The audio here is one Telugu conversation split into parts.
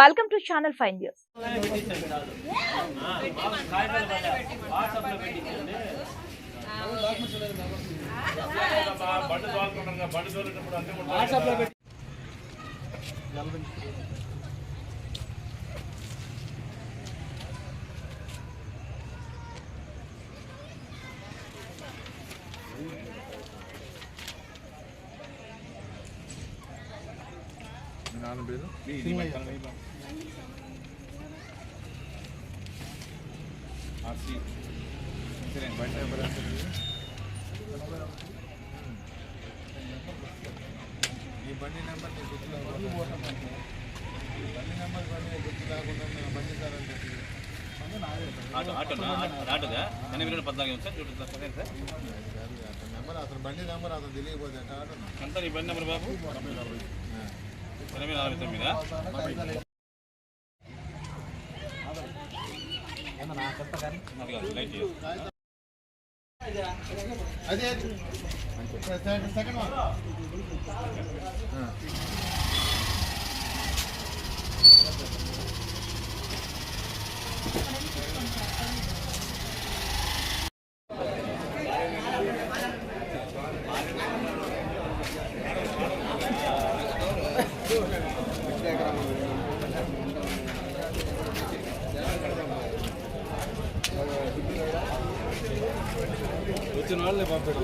welcome to channel five news బండి తోలుకుంటారు number బండి నీకు గుర్తు లేకుండా నేను బండి సార్. అని చెప్పి ఆటో ఆటోనా ఆటోదా? ఎనిమిది రెండు పద్నాలుగు సార్ చూడండి సార్ సరే సార్. అది అతని నెంబర్ అతని బండి నెంబర్ అతను తెలియకపోతే ఆటోనా? ఎంత నీ బండి నెంబర్ బాబు? ఎనిమిది నలభై తొమ్మిదా? అది సెకండ్ వన్. వచ్చిన వాళ్ళే పంపాడు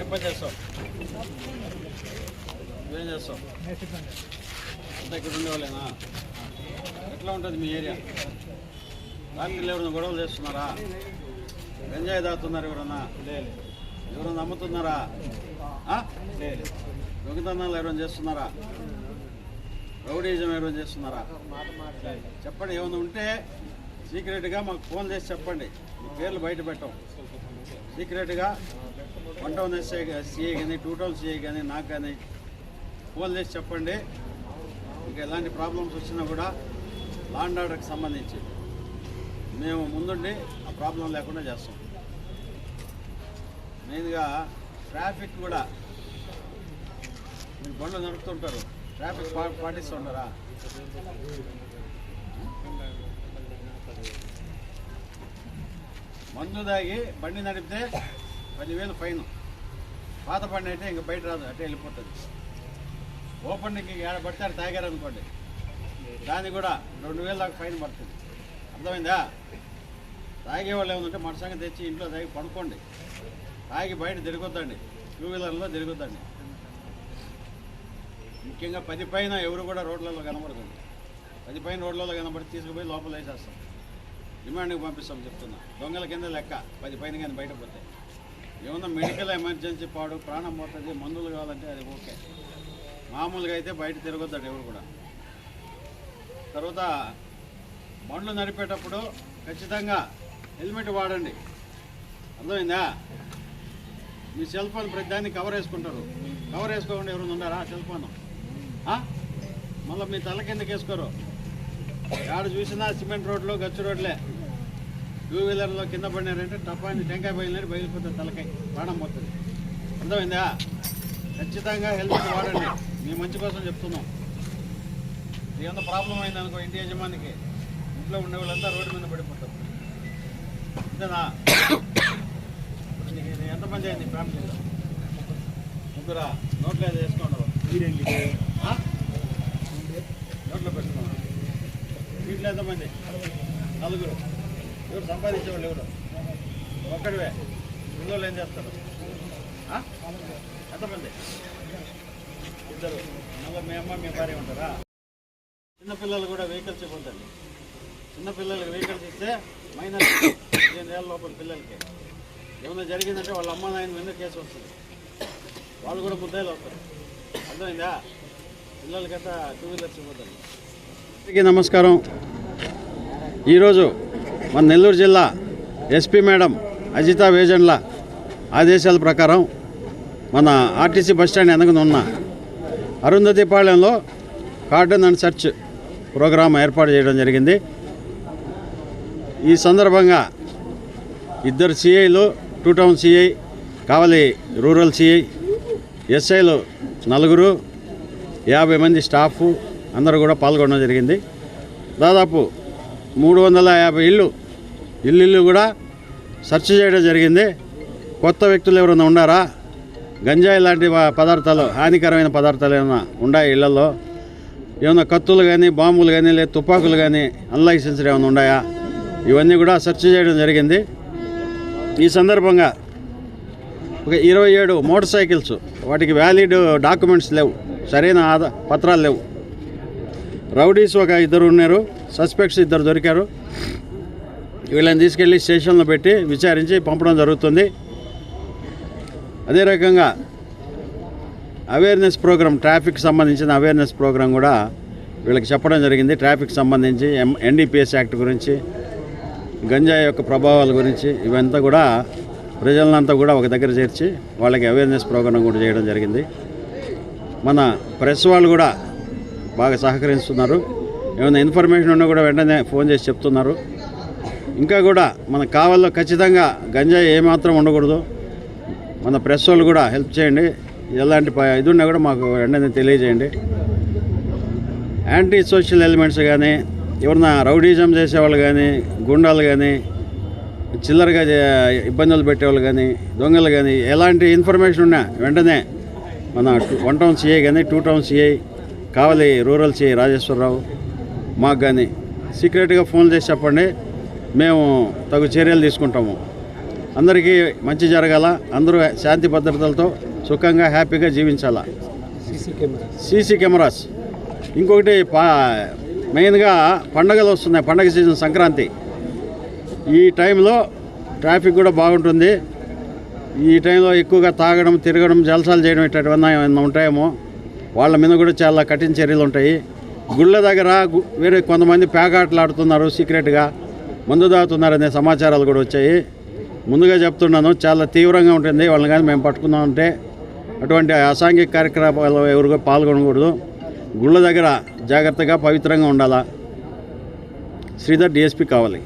ఏం పని చేస్తావు ఏం చేస్తావు అంతా ఇక్కడ ఉండేవాళ్ళేనా ఎట్లా ఉంటుంది మీ ఏరియా రాత్రిలో ఎవరైనా గొడవలు చేస్తున్నారా ఎంజాయ్ దాతున్నారు ఎవరన్నా ఎవరన్నా అమ్ముతున్నారా లేదు దొంగతనాలు ఎవరైనా చేస్తున్నారా రౌడీజం ఎవరైనా చేస్తున్నారా చెప్పండి ఏమైనా ఉంటే సీక్రెట్గా మాకు ఫోన్ చేసి చెప్పండి. మీ పేర్లు బయట పెట్టాం. సీక్రెట్గా వన్ టౌన్ ఎస్ఐ సిఐ కానీ టూ టౌన్ సిఐ కానీ నాకు కానీ ఫోన్ చేసి చెప్పండి. ఇంకా ఎలాంటి ప్రాబ్లమ్స్ వచ్చినా కూడా లాండ్ ఆర్డర్కి సంబంధించి మేము ముందుండి ఆ ప్రాబ్లం లేకుండా చేస్తాం. మెయిన్గా ట్రాఫిక్ కూడా మీరు బండ్లు నడుపుతుంటారు. ట్రాఫిక్ పాటిస్తుంటారా? మందు దాగి బండి నడిపితే పదివేలు ఫైన్. పాత బండి అయితే ఇంక బయట రాదు అట్టే వెళ్ళిపోతుంది. ఓపెన్కి ఏడ పడితే ఆడ తాగారనుకోండి దానికి కూడా రెండు వేలు దాకా ఫైన్ పడుతుంది. అర్థమైందా? తాగేవాళ్ళు ఏమంటే మన సంగతి తెచ్చి ఇంట్లో తాగి పడుకోండి. తాగి బయట తిరగొద్దండి టూ వీలర్లో తిరగొద్దండి. ముఖ్యంగా పది పైన ఎవరు కూడా రోడ్లలో కనబడుతుంది పది పైన రోడ్లలో కనబడి తీసుకుపోయి లోపల వేసేస్తాం. రిమాండ్కి పంపిస్తాం చెప్తున్నా. దొంగల కింద లెక్క. పది పైన కానీ బయట పోతే. ఏమన్నా మెడికల్ ఎమర్జెన్సీ పాడు ప్రాణం పోతుంది మందులు కావాలంటే అది ఓకే. మామూలుగా అయితే బయట తిరగొద్దాడు ఎవరు కూడా. తర్వాత బండ్లు నడిపేటప్పుడు ఖచ్చితంగా హెల్మెట్ వాడండి. అర్థమైందా? మీ సెల్ ఫోన్ ప్రతి దాన్ని కవర్ వేసుకుంటారు. కవర్ వేసుకోకుండా ఎవరు ఉన్నారా సెల్ ఫోన్? మళ్ళీ మీ తల కిందకి వేసుకోరు ఆడ చూసినా సిమెంట్ రోడ్లు గచ్చు రోడ్లే. టూ వీలర్లో కింద పడినారంటే టపాన్ని టెంకాయ బయలుదేరి బయలుపోతుంది తలకాయ ప్రాణం పోతుంది. అర్థమైందా? ఖచ్చితంగా హెల్మెట్ వాడండి. మీ మంచి కోసం చెప్తున్నాం. ఏమన్నా ప్రాబ్లం అయిందనుకో ఇంటి యజమానికి ఇంట్లో ఉండే వాళ్ళంతా రోడ్డు మీద పడిపోతారు. అంతేనా నీకు ఎంతమంది అయింది ఫ్యామిలీలో? ముగ్గురా? నోట్లో ఏదో వేసుకోండి ఆ? నోట్లో పెట్టుకున్నాను వీటిలో ఎంతమంది నలుగురు. ఎవరు సంపాదించేవాళ్ళు ఎవరు? ఒక్కడివే. పిల్లలు ఏం చేస్తారు? ఎంతమంది? ఇద్దరు. మళ్ళీ మీ అమ్మ మీ భార్య ఉంటారా? చిన్నపిల్లలు కూడా వెహికల్స్ ఇవ్వండి చిన్నపిల్లలకి వెహికల్స్ ఇస్తే మైనర్ పదిహేను ఏళ్ళ లోపల పిల్లలకి. ఏమైనా జరిగిందంటే వాళ్ళ అమ్మ నాయన మీద కేసు వస్తుంది. వాళ్ళు కూడా ముద్దాయిలు అవుతారు. అర్థమైందా? పిల్లలకైతే టూ వీలర్స్ ఇవ్వద్దండి. నమస్కారం. ఈరోజు మన నెల్లూరు జిల్లా ఎస్పీ మేడం అజితా వేజన్ల ఆదేశాల ప్రకారం మన ఆర్టీసీ బస్ స్టాండ్ వెనకన ఉన్న అరుంధతిపాళెంలో కార్డన్ అండ్ సెర్చ్ ప్రోగ్రాం ఏర్పాటు చేయడం జరిగింది. ఈ సందర్భంగా ఇద్దరు సిఐలు two town CI Kavali rural CI ఎస్ఐలు నలుగురు యాభై మంది స్టాఫ్ అందరూ కూడా పాల్గొనడం జరిగింది. దాదాపు మూడు వందల యాభై ఇళ్ళు ఇల్లు ఇల్లు కూడా సెర్చ్ చేయడం జరిగింది. కొత్త వ్యక్తులు ఎవరైనా ఉండారా గంజాయి లాంటి పదార్థాలు హానికరమైన పదార్థాలు ఏమైనా ఉన్నాయా ఇళ్ళలో? ఏమైనా కత్తులు కానీ బాంబులు కానీ లేదా తుపాకులు కానీ అన్లైసెన్స్డ్ ఏమైనా ఉన్నాయా? ఇవన్నీ కూడా సెర్చ్ చేయడం జరిగింది. ఈ సందర్భంగా ఒక ఇరవై ఏడు మోటార్ సైకిల్స్ వాటికి వ్యాలిడ్ డాక్యుమెంట్స్ లేవు. సరైన ఆధార్ పత్రాలు లేవు. రౌడీస్ ఒక ఇద్దరు ఉన్నారు. సస్పెక్ట్స్ ఇద్దరు దొరికారు. వీళ్ళని తీసుకెళ్ళి స్టేషన్లో పెట్టి విచారించి పంపడం జరుగుతుంది. అదే రకంగా అవేర్నెస్ ప్రోగ్రామ్ ట్రాఫిక్ సంబంధించిన అవేర్నెస్ ప్రోగ్రాం కూడా వీళ్ళకి చెప్పడం జరిగింది. ట్రాఫిక్ సంబంధించి ఎం ఎన్డీపీఎస్ యాక్ట్ గురించి గంజాయి యొక్క ప్రభావాల గురించి ఇవంతా కూడా ప్రజలంతా కూడా ఒక దగ్గర చేర్చి వాళ్ళకి అవేర్నెస్ ప్రోగ్రాం కూడా చేయడం జరిగింది. మన ప్రెస్ వాళ్ళు కూడా బాగా సహకరిస్తున్నారు. ఏమైనా ఇన్ఫర్మేషన్ ఉన్నా కూడా వెంటనే ఫోన్ చేసి చెప్తున్నారు. ఇంకా కూడా మన కావాలో ఖచ్చితంగా గంజాయి ఏమాత్రం ఉండకూడదు. మన ప్రెస్ వాళ్ళు కూడా హెల్ప్ చేయండి. ఎలాంటి ప- ఇది ఉన్నా కూడా మాకు వెంటనే తెలియజేయండి. యాంటీ సోషల్ ఎలిమెంట్స్ కానీ ఎవరన్నా రౌడీజం చేసేవాళ్ళు కానీ గుండాలు కానీ చిల్లరగా ఇబ్బందులు పెట్టేవాళ్ళు కానీ దొంగలు కానీ ఎలాంటి ఇన్ఫర్మేషన్ ఉన్నా వెంటనే మన వన్ టౌన్ సిఐ కానీ two town CI Kavali rural CI Rajeswara Rao మాకు కానీ సీక్రెట్గా ఫోన్ చేసి చెప్పండి. మేము తగు చర్యలు తీసుకుంటాము. అందరికీ మంచి జరగాల. అందరూ శాంతి భద్రతలతో సుఖంగా హ్యాపీగా జీవించాలా. CC cameras. ఇంకొకటి పా మెయిన్గా పండగలు వస్తున్నాయి. పండగ సీజన్ సంక్రాంతి. ఈ టైంలో ట్రాఫిక్ కూడా బాగుంటుంది. ఈ టైంలో ఎక్కువగా తాగడం తిరగడం జలసాలు చేయడం ఇట్లాంటివన్నీ ఏమైనా ఉంటాయేమో. వాళ్ళ మీద కూడా చాలా కఠిన చర్యలు ఉంటాయి. గుళ్ళ దగ్గర వేరే కొంతమంది పేకాటలు ఆడుతున్నారు సీక్రెట్గా మందు దాగుతున్నారనే సమాచారాలు కూడా వచ్చాయి. ముందుగా చెప్తున్నాను చాలా తీవ్రంగా ఉంటుంది వాళ్ళని కానీ మేము పట్టుకున్నామంటే అటువంటి అసాంఘిక కార్యక్రమాలు ఎవరు పాల్గొనకూడదు. గుళ్ళ దగ్గర జాగ్రత్తగా పవిత్రంగా ఉండాలా? శ్రీధర్ డిఎస్పి కావాలి.